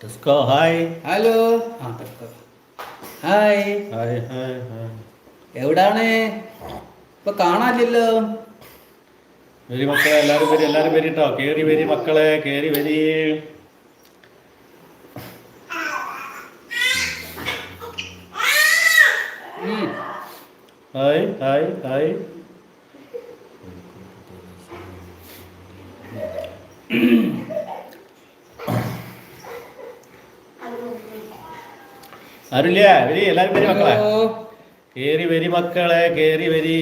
Tesco hi hello ആ തക്ക. Hi hi hi hi എവിടാണ്? ഇപ്പൊ കാണാനില്ലല്ലോ. വരി മക്കളെ എല്ലാരും വരി എല്ലാരും വരി കേട്ടോ കേറി വരി മക്കളെ കേറി വരി. ഹായ് ഹായ് ഹായ് ഹായ് ആരുല്ല വരി എല്ലാരും വരി മക്കളെ. കേറി വരി മക്കളെ കേറി വരി.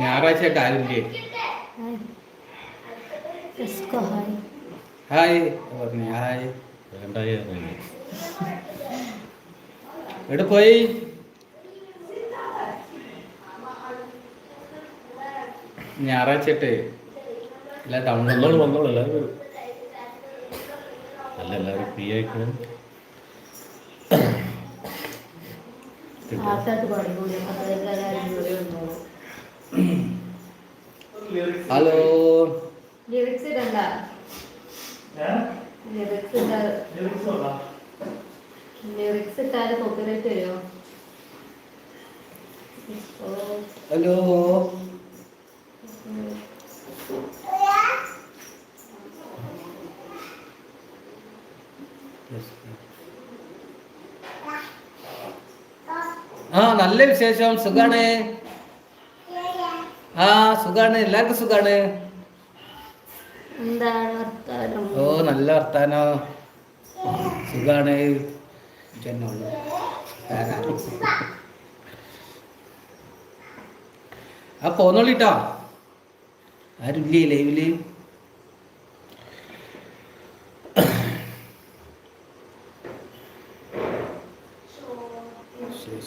ഞായറാഴ്ച ആയിട്ട് ആരുല്ലേ ഹായ്. പറഞ്ഞു ഹായ്. വേണ്ടായി എവിടെ പോയി? ഞായറാഴ്ച ആയിട്ട് ടൗൺ വന്നോളൂ വന്നോളൂ എല്ലാവരും വരും. അല്ല എല്ലാവരും ഫ്രീ ആയിക്കോ പാട്ടായിട്ട് പാടിക്കൂടി അപ്പോൾ എല്ലാവരും കൂടി വന്നോളൂ. ഹലോ. ലിറിക്സ് ഇടണ്ട. ലിറിക്സ് ഇട്ടാൽ ലിറിക്സ് ഇട്ടാൽ കോപ്പിറൈറ്റ് വരുമോ ഹലോ. ആ നല്ല വിശേഷം. സുഖാണ്? ആ സുഖാണ്. എല്ലാവർക്കും സുഖാണ്? ഓ നല്ല വർത്താനോ. സുഖാണ്. ആ പോന്നോളിട്ടോ ആരും. ആരുല്ലേ ലൈവിൽ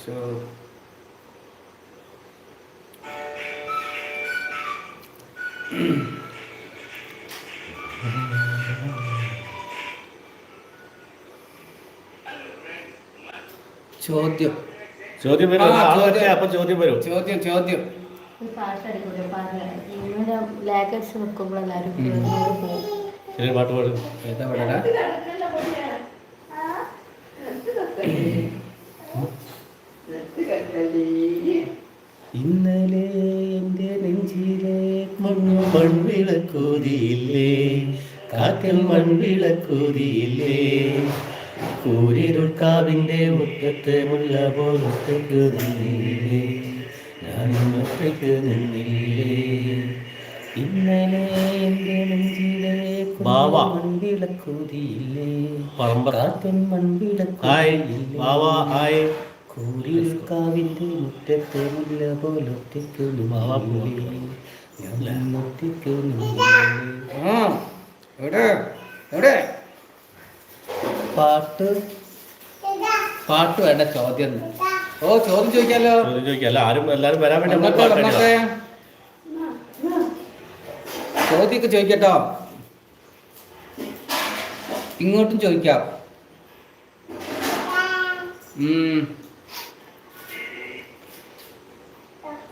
ശേഷം ചോദ്യം. ചോദ്യം വരും. അപ്പൊ ചോദ്യം വരും. ചോദ്യം ചോദ്യം. പാട്ട് പാടും. ഏതാ പടടാ മൺവിളക്കൂതിയില്ലേ കാക്കൽ മൺവിളക്കൂതിയില്ലേ കൂരിരുൾക്കാവിന്റെ മുറ്റത്തെ മുല്ല പോലത്തേക്ക് നിന്നില്ലേ ഞാനും ഒറ്റയ്ക്ക് നിന്നില്ലേ? ഇന്നലെ എന്റെ നെഞ്ചിലെ. മൺവിളക്കൂതിയില്ലേ ബാവ. ഹായ് കൂരിൽക്കാവിന്റെ മുറ്റത്തെ മുല്ല പോലൊറ്റയ്ക്ക് ബാവ പാട്ട്? പാട്ട് വേണ്ട ചോദ്യം. ഓ ചോദ്യം ചോദിക്കാലോ. ചോദ്യം ആരും എല്ലാരും വരാൻ വേണ്ടി ചോദ്യമൊക്കെ ചോദിക്കട്ടോ. ഇങ്ങോട്ടും ചോദിക്കാം.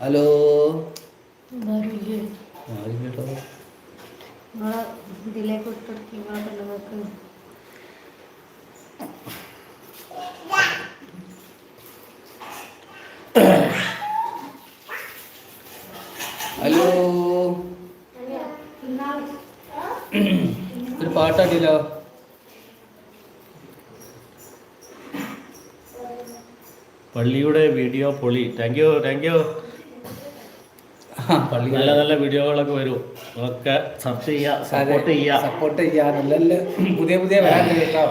ഹലോ? ഇതിലേക്ക് നിങ്ങളെ പെണ്ണുങ്ങൾക്ക് ഹലോ? ഒരു പാട്ടാട്ടില്ലോ പള്ളിയുടെ വീഡിയോ പൊളി. താങ്ക് യു താങ്ക് യു നല്ല നല്ല വീഡിയോകളൊക്കെ വരും. അതൊക്കെ സബ് ചെയ്യുക സപ്പോർട്ട് ചെയ്യാ. സപ്പോർട്ട് ചെയ്യാ. നല്ല നല്ല പുതിയ പുതിയ വരാൻ കേട്ടോ.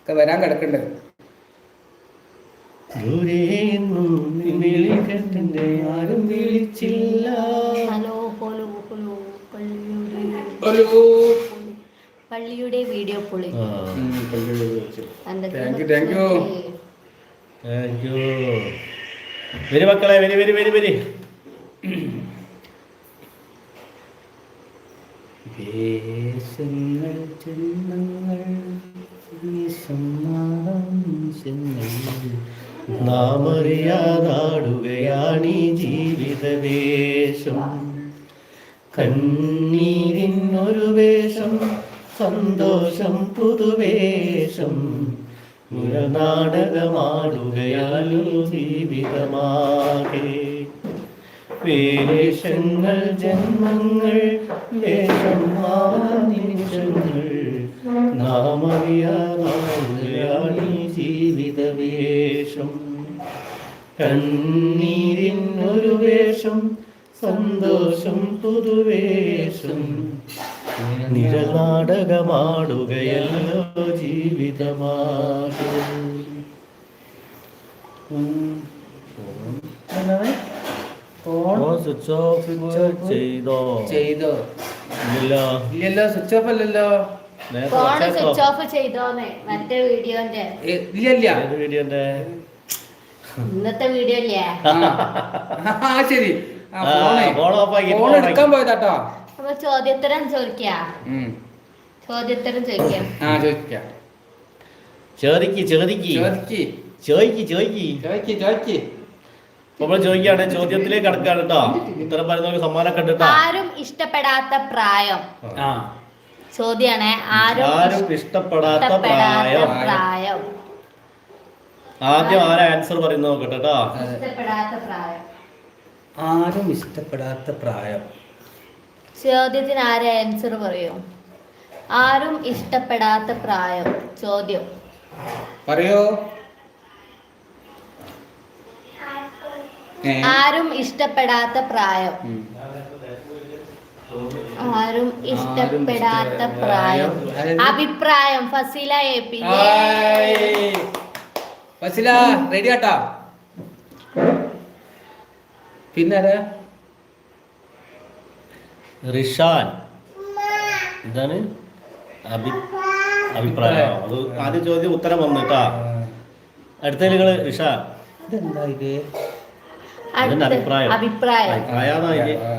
ഒക്കെ വരാൻ കേട്ടെന്റെ ആരും വിളിച്ചില്ല. ഹലോ ഹലോ ഹലോ പള്ളിയുടെ വീഡിയോ പൊളി. വരി മക്കളെ വരി വരി വരി വരി. വേഷങ്ങൾ ചിഹ്നങ്ങൾ നാം അറിയാതാടുകയാണീ ജീവിതവേഷം. കണ്ണീരിനൊരു വേഷം സന്തോഷം പുതുവേഷം. നാടകമാടുകയാലോ ജീവിതമാകെ. വേഷങ്ങൾ ജന്മങ്ങൾ വേഷം നിമിഷങ്ങൾ നാം വേഷം ജീവിതവേഷം കണ്ണീരിനൊരു വേഷം സന്തോഷം പുതുവേഷം. നിരനാടകമാടുകയല്ലോ ജീവിതമാകും. ഫോൺ സ്വിച്ച് ഓഫ് ചെയ്തോ? ചെയ്തോ. ഇല്ല ഇല്ലല്ലോ സ്വിച്ച് ഓഫ് അല്ലല്ലോ. നേരത്തെ ഫോൺ സ്വിച്ച് ഓഫ് ചെയ്തോന്ന് മറ്റേ വീഡിയോന്റെ. ഇല്ലല്ല. വീഡിയോന്റെ? ഇന്നത്തെ വീഡിയോ ഇല്ലേ ആ ശരി. ഫോൺ എടുക്കാൻ പോയതാട്ടോ. അപ്പൊ ചോദ്യോത്തരം ചോദിക്കാ. ചോദ്യോത്തരം ചോദിക്കാം. ആ ചോദിക്കാം. ചോദിക്ക് ചോദിക്ക്. ചോദിക്ക്. ചോദിക്ക് ചോദിക്ക്. ചോദിക്ക് ചോദിക്ക്. നമ്മൾ ചോദിക്കുകയാണ് ചോദ്യത്തിലേക്ക് കടക്കാണ് കേട്ടോ. ഉത്തരം പറയുന്നവർക്ക് സമ്മാനം കണ്ടിട്ടോ ആരും ഇഷ്ടപ്പെടാത്ത പ്രായം. ആ. ചോദ്യാണ് ആരും ഇഷ്ടപ്പെടാത്ത പ്രായം. പ്രായം. ആദ്യം ആരാ ആൻസർ പറയുന്നത് നോക്കട്ടെ കേട്ടോ. ഇഷ്ടപ്പെടാത്ത പ്രായം. ആരും ഇഷ്ടപ്പെടാത്ത പ്രായം. ചോദ്യത്തിന് ആരെ ആൻസർ പറയൂ? ആരും ഇഷ്ടപ്പെടാത്ത പ്രായം. ചോദ്യം. പറയോ. ആരും ഇഷ്ടപ്പെടാത്ത പ്രായം. ആരും ഇഷ്ടപ്പെടാത്ത പ്രായം. പ്രായം. അഭിപ്രായം Fasila A P. Fasila ready ആട്ടാ? പിന്നെ റിഷാൻ. എന്താണ്? അഭി അഭിപ്രായം. അത്. ആദ്യ ചോദ്യം ഉത്തരം വന്നു കേട്ടാ. അടുത്ത നിങ്ങൾ റിഷാൻ. ഇതെന്താ ഇത്? അഭിപ്രായം.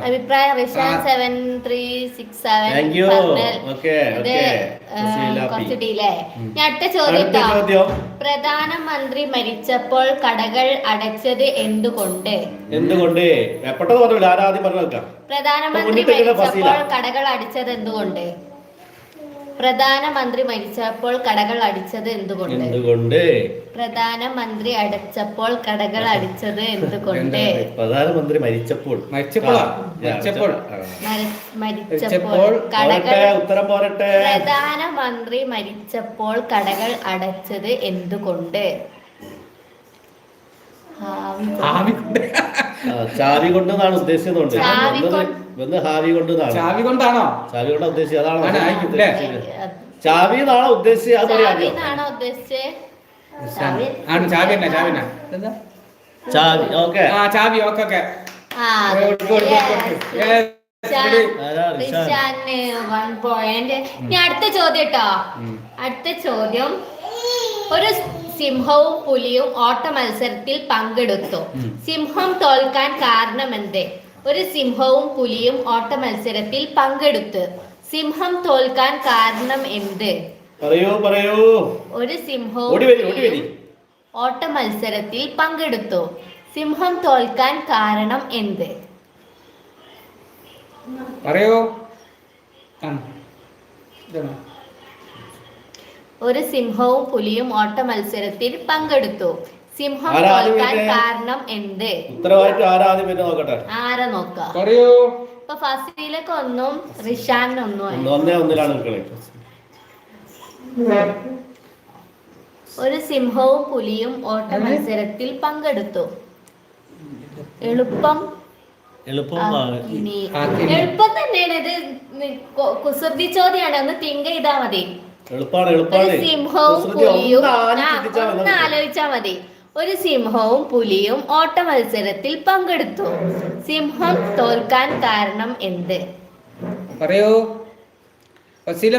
അഭിപ്രായം. Rishan. Seven three six seven. കുറച്ച് ഡിലേ ഞാൻ അടുത്ത ചോദ്യം പ്രധാനമന്ത്രി മരിച്ചപ്പോൾ കടകൾ അടച്ചത് എന്തുകൊണ്ട്? എന്തുകൊണ്ട്? പ്രധാനമന്ത്രി മരിച്ചപ്പോൾ കടകൾ അടച്ചത് എന്തുകൊണ്ട്? പ്രധാനമന്ത്രി മരിച്ചപ്പോൾ കടകൾ അടിച്ചത് എന്തുകൊണ്ട്? എന്തുകൊണ്ട്? പ്രധാനമന്ത്രി അടച്ചപ്പോൾ കടകൾ അടിച്ചത് എന്തുകൊണ്ട്? പ്രധാനമന്ത്രി മരിച്ചപ്പോൾ. മരിച്ചപ്പോൾ. മരിച്ചപ്പോൾ. മരിച്ചപ്പോൾ കടകൾ ഉത്തരം പോരട്ടെ. പ്രധാനമന്ത്രി മരിച്ചപ്പോൾ കടകൾ അടച്ചത് എന്തുകൊണ്ട്? ചാവി കൊണ്ട് എന്നാണ് ഒന്ന് ഹാവി കൊണ്ട് ചാവി കൊണ്ടാണോ? ചാവി കൊണ്ടാ ഉദ്ദേശിച്ചത് അതാണോ? ചാവി എന്നാണോ ഉദ്ദേശിച്ചത് അത് പറയാം ആദ്യം. ചാവിന്നാണോ ഉദ്ദേശിച്ചത് ചാവി. ആണ് ചാവി തന്നെ ചാവി തന്നെ. ചാവി ഓക്കെ. ആ ചാവി ഓക്കെ ഓക്കെ. അടുത്ത ചോദ്യം കേട്ടോ അടുത്ത ചോദ്യം. ഒരു സിംഹവും പുലിയും ഓട്ട മത്സരത്തിൽ പങ്കെടുത്തു. സിംഹം തോൽക്കാൻ കാരണമെന്ത്? ഒരു സിംഹവും പുലിയും ഓട്ട മത്സരത്തിൽ പങ്കെടുത്ത്. സിംഹം തോൽക്കാൻ കാരണം എന്ത്? പറയൂ പറയൂ. ഒരു സിംഹവും ഓട്ട മത്സരത്തിൽ പങ്കെടുത്തു. സിംഹം തോൽക്കാൻ കാരണം എന്ത്? പറയോ. ഒരു സിംഹവും പുലിയും ഓട്ട മത്സരത്തിൽ പങ്കെടുത്തു. സിംഹം തോൽക്കാൻ കാരണം എന്ത്? ഉത്തരവാദിത്വം ആരാ ആദ്യം നോക്കട്ടെ. ആരെ നോക്കാം? പറയൂ. ഇപ്പൊ ഫസീലക്ക് ഒന്നും റിഷാനൊന്നും ഒന്നേ ഒന്നിലാണ് ഒരു സിംഹവും പുലിയും ഓട്ട മത്സരത്തിൽ പങ്കെടുത്തു. എളുപ്പം എളുപ്പം. എളുപ്പം തന്നെയാണ്. ഇത് കുസൃതി ചോദ്യാണ് ഒന്ന് തിങ്ക് ചെയ്താ മതി. എളുപ്പാണ് എളുപ്പാണ്. സിംഹവും പുലിയും ഒന്ന് ആലോചിച്ചാ മതി. ഒരു സിംഹവും പുലിയും ഓട്ടമത്സരത്തിൽ പങ്കെടുത്തു. സിംഹം തോൽക്കാൻ കാരണം എന്ത്? പറയൂ. ഫസീല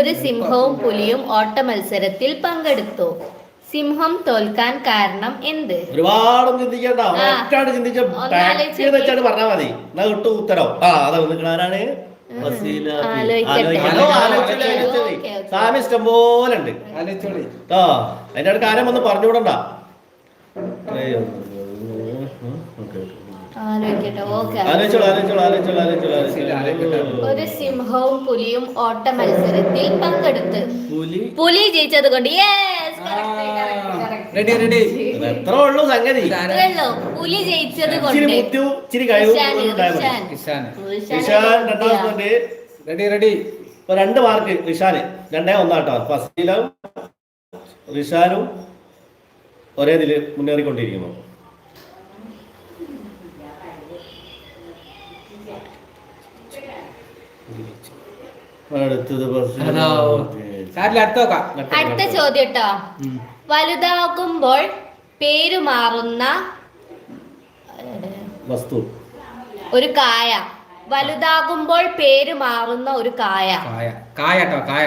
ഒരു സിംഹവും പുലിയും ഓട്ട മത്സരത്തിൽ പങ്കെടുത്തു. സിംഹം തോൽക്കാൻ കാരണം എന്ത്? ഒരുപാട് ചിന്തിക്കണ്ട. ചിന്തിച്ചാൽ പറഞ്ഞാൽ മതി. എന്നാ കിട്ടും ഉത്തരം. ആ അതെ നിൽക്കണ സാമി ഇഷ്ടം പോലെ ഉണ്ട്. ആ അതിന്റെ അടുത്ത് കാര്യം ഒന്ന് പറഞ്ഞുകൂടണ്ട. അയ്യോ ഒരു സിംഹവും പുലിയും ഓട്ട മത്സരത്തിൽ പങ്കെടുത്ത്. പുലി? ജയിച്ചത് കൊണ്ട്. സംഗതി. പുലി ജയിച്ചത് കൊണ്ട്. റെഡി റെഡി രണ്ട് മാർക്ക് റിഷാന് രണ്ടേ ഒന്നാട്ടോ. ഫസ്റ്റിലും റിഷാനും ഒരേ ഇതിൽ മുന്നേറിക്കൊണ്ടിരിക്കുന്നു. അടുത്തത് അടുത്ത ചോദ്യം കേട്ടോ. വലുതാകുമ്പോൾ പേര് മാറുന്ന വസ്തു. ഒരു കായ. വലുതാകുമ്പോൾ പേര് മാറുന്ന ഒരു കായ. കായ. കായ.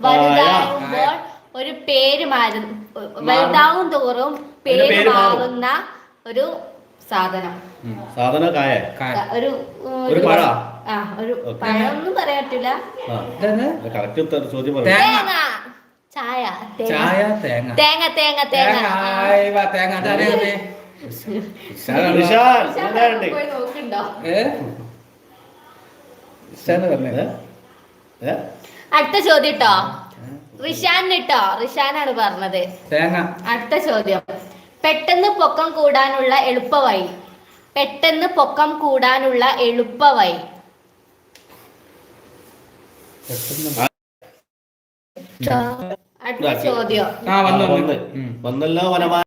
വലുതാകുമ്പോൾ ഒരു പേര് മാറുന്ന വലുതാകും തോറും പേര് മാറുന്ന ഒരു സാധനം. സാധന കായ. കായ. ഒരു ഒരു പഴ? ഒരു ചോദ്യം ചായ. ചായ തേങ്ങ. തേങ്ങ തേങ്ങ തേങ്ങ. അടുത്ത ചോദ്യം ഇട്ടോ റിഷാനിട്ടോ റിഷാനാണ് പറഞ്ഞത്. തേങ്ങ. അടുത്ത ചോദ്യം. പെട്ടെന്ന് പൊക്കം കൂടാനുള്ള എളുപ്പ വഴി പെട്ടെന്ന് പൊക്കം കൂടാനുള്ള എളുപ്പ വഴി വന്നല്ലോ വനമാ?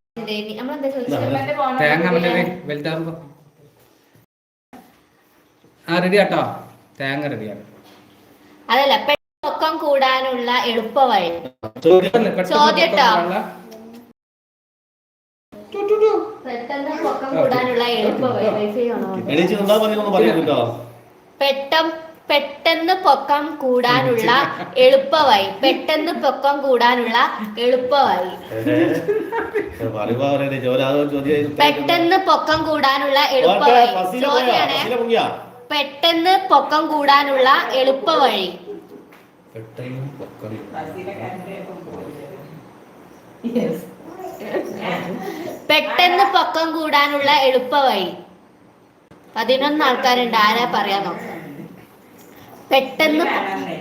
തേങ്ങ വലുതാകുമ്പോ ആ റെഡി ആട്ടോ തേങ്ങ റെഡിയാണ്. അതല്ല പെട്ടെന്ന് പൊക്കം കൂടാനുള്ള എളുപ്പ വഴി ചോദ്യം പെട്ടെന്ന് പൊക്കം കൂടാനുള്ള എളുപ്പ വഴി പെട്ടെന്ന് പെട്ടെന്ന് പൊക്കം കൂടാനുള്ള എളുപ്പമായി പെട്ടെന്ന് പൊക്കം കൂടാനുള്ള എളുപ്പമായി പെട്ടെന്ന് പൊക്കം കൂടാനുള്ള എളുപ്പമായി പെട്ടെന്ന് പൊക്കം കൂടാനുള്ള എളുപ്പ പെട്ടെന്ന് പൊക്കം കൂടാനുള്ള എളുപ്പ പതിനൊന്ന് ആൾക്കാരുണ്ട് ആരാ പറയാൻ നോക്കാം. പെട്ടെന്ന്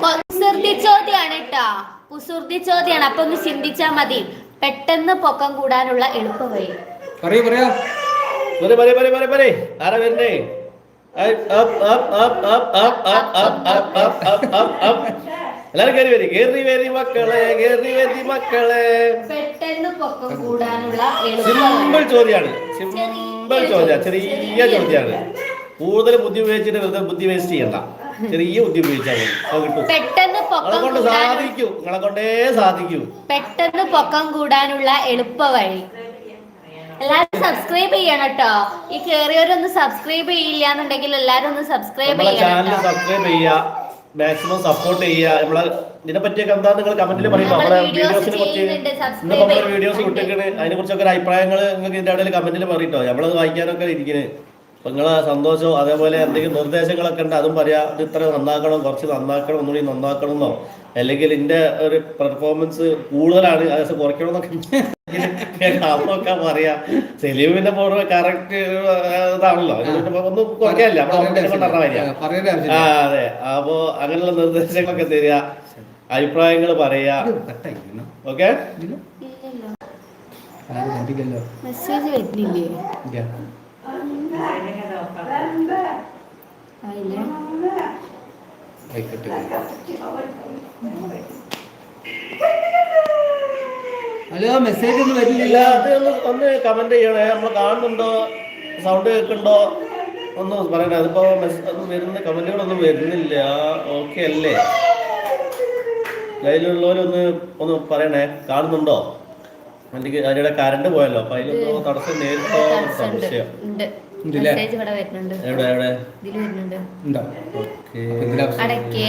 കുസൃതി ചോദ്യമാണ് കേട്ടാ കുസൃതി ചോദ്യമാണ് അപ്പൊ ഒന്ന് ചിന്തിച്ചാ മതി പെട്ടെന്ന് പൊക്കം കൂടാനുള്ള എളുപ്പ വഴി എല്ലാരും കയറി വരി കയറി വരി മക്കളെ കയറി വരി മക്കളെ സിമ്പിൾ ചോദ്യാണ് സിമ്പിൾ ചോദ്യ ചെറിയ ചോദ്യാണ് കൂടുതൽ ബുദ്ധി ഉപയോഗിച്ചിട്ട് വെറുതെ ബുദ്ധി വേസ്റ്റ് ചെയ്യണ്ട. ചെറിയ ബുദ്ധി ഉപയോഗിച്ചാൽ മതി. സാധിക്കും. നിങ്ങളെ കൊണ്ടേ സാധിക്കും. പെട്ടെന്ന് പൊക്കം കൂടാനുള്ള എളുപ്പ വഴി. എല്ലാരും സബ്സ്ക്രൈബ് ചെയ്യണം കേട്ടോ ഈ കേറിയവരൊന്ന് സബ്സ്ക്രൈബ് ചെയ്യില്ല എന്നുണ്ടെങ്കിൽ എല്ലാരും ഒന്ന് സബ്സ്ക്രൈബ് ചെയ്യണം സബ്സ്ക്രൈബ് ചെയ്യുക. മാക്സിമം സപ്പോർട്ട് ചെയ്യുക. നമ്മളെ ഇതിനെ പറ്റിയൊക്കെ എന്താ നിങ്ങൾ കമന്റിൽ പറയുമ്പോൾ നമ്മൾ വീഡിയോസിനെ കുറിച്ച്. വീഡിയോസ് വിട്ടിക്കണ് അതിനെ കുറിച്ചൊക്കെ അഭിപ്രായങ്ങൾ നിങ്ങൾക്ക് ഇതിന്റെ ഇടയിൽ കമന്റിൽ പറയട്ടോ നമ്മളത് വായിക്കാനൊക്കെ ഇരിക്കുന്നത് അപ്പൊ നിങ്ങളെ സന്തോഷവും അതേപോലെ എന്തെങ്കിലും നിർദ്ദേശങ്ങളൊക്കെ ഉണ്ട് അതും പറയാം. ഇത് ഇത്ര നന്നാക്കണം കുറച്ച് നന്നാക്കണം ഒന്നുകൂടി നന്നാക്കണം എന്നോ അല്ലെങ്കിൽ എന്റെ ഒരു പെർഫോമൻസ് കൂടുതലാണ് അത് കുറയ്ക്കണം എന്നൊക്കെ അതൊക്കെ പറയാം. സെലീമിന്റെ പിന്നെ കറക്റ്റ് ഇതാണല്ലോ. ഒന്നും പറയേണ്ട ആ അതെ. അപ്പോ അങ്ങനെയുള്ള നിർദ്ദേശങ്ങളൊക്കെ തരിക. അഭിപ്രായങ്ങൾ പറയാ. ഓക്കെ? മെസ്സേജ് വരുന്നില്ലേ. ഹലോ മെസ്സേജ് ഒന്നും വരുന്നില്ല ഒന്ന് കമന്റ് ചെയ്യണേ. നമ്മൾ കാണുന്നുണ്ടോ? സൗണ്ട് കേൾക്കുന്നുണ്ടോ? ഒന്ന് പറയണേ അതിപ്പോ മെസ്സേജ് ഒന്നും വരുന്ന കമന്റുകളൊന്നും വരുന്നില്ല. ഓക്കെ അല്ലേ? കയ്യിലുള്ളവരൊന്ന് ഒന്ന് പറയണേ. കാണുന്നുണ്ടോ? അല്ലെങ്കിൽ അതിനിടെ കറണ്ട് പോയല്ലോ. അപ്പൊ അതിലൊന്നും തടസ്സം നേരിട്ടോ? സംശയം? മെസ്സേജ് ഇവിടെ വരുന്നുണ്ട്. എവിടെ എവിടെ? ഇതിൽ വരുന്നുണ്ട്. ഉണ്ടോ? ഓക്കേ. അടക്കേ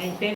ഐ